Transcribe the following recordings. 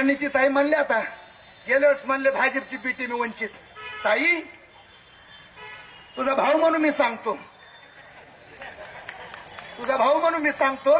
प्रणिती ताई म्हणले आता. गेल्या वेळेस म्हणले भाजपची पीटी मी वंचित. ताई तुझा भाऊ म्हणून मी सांगतो. तुझा भाऊ म्हणून मी सांगतो.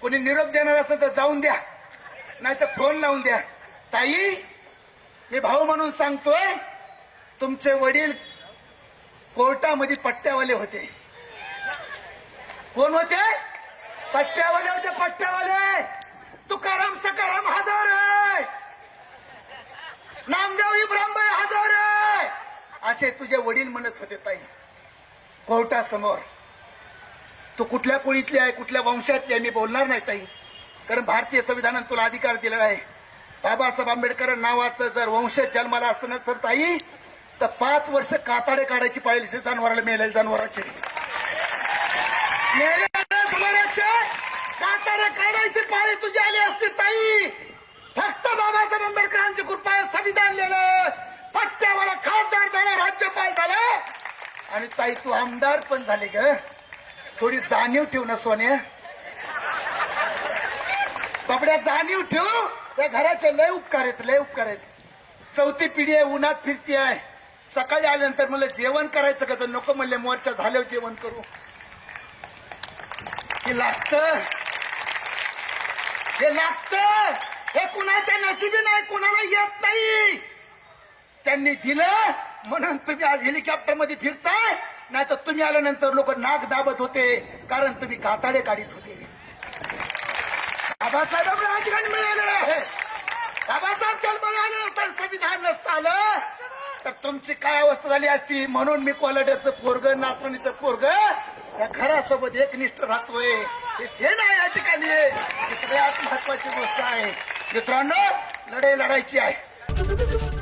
कोणी निरोप देणार असेल तर जाऊन द्या. नाही तर फोन लावून द्या. ताई मी भाऊ म्हणून सांगतोय तुमचे वडील कोर्टामध्ये पट्ट्यावाले होते. कोण होते? पट्ट्यावाले होते पट्ट्यावाले! असे तुझे वडील म्हणत होते ताई. कोर्टासमोर. तू कुठल्या कुळीतली आहे कुठल्या वंशातली आहे मी बोलणार नाही ताई. कारण भारतीय संविधानात तुला अधिकार दिलेला आहे. बाबासाहेब आंबेडकर नावाचं जर वंश जन्माला असतं ना तर ताई तर पाच वर्ष काताडे काढायची पाहिजे जनावराला मेलेल्या जनावराचे मेलेल्या जनावराचे काताडे काढायची पाळी तुझी आली असती ताई फक्त बाबासाहेब आंबेडकरांची कृपा आहे, संविधान लिहिलं पट्ट्यावाला खासदार झाला राज्यपाल झाला आणि ताई तू आमदार पण झाले ग. थोडी जाणीव ठेव ना सोन्या कपड्या जाणीव ठेव. त्या घराचे लय उपकार आहेत लय उपकार आहेत. चौथी पिढी आहे उन्हात फिरती आहे. सकाळी आल्यानंतर मला जेवण करायचं का? तर नको म्हणले मोर्चा झाल्यावर जेवण करू. हे लागत. हे लागत. हे कुणाच्या नशिबी नाही कुणाला येत नाही. त्यांनी दिलं म्हणून तुम्ही आज हेलिकॉप्टरमध्ये फिरताय. नाही तर तुम्ही आल्यानंतर लोक नाक दाबत होते कारण तुम्ही काताडे काढीत होते. बाबासाहेबांना राजकारण मिळालेलं आहे बाबासाहेब आले नसतं संविधान नसतं आलं तर तुमची काय अवस्था झाली असती? म्हणून मी कोलाड्याचं पोरग नाचणीचं पोरग या घरासोबत एकनिष्ठ राहतोय. हे नाही या ठिकाणी ही सगळ्यात महत्वाची गोष्ट आहे. मित्रांनो लढाई लढायची आहे.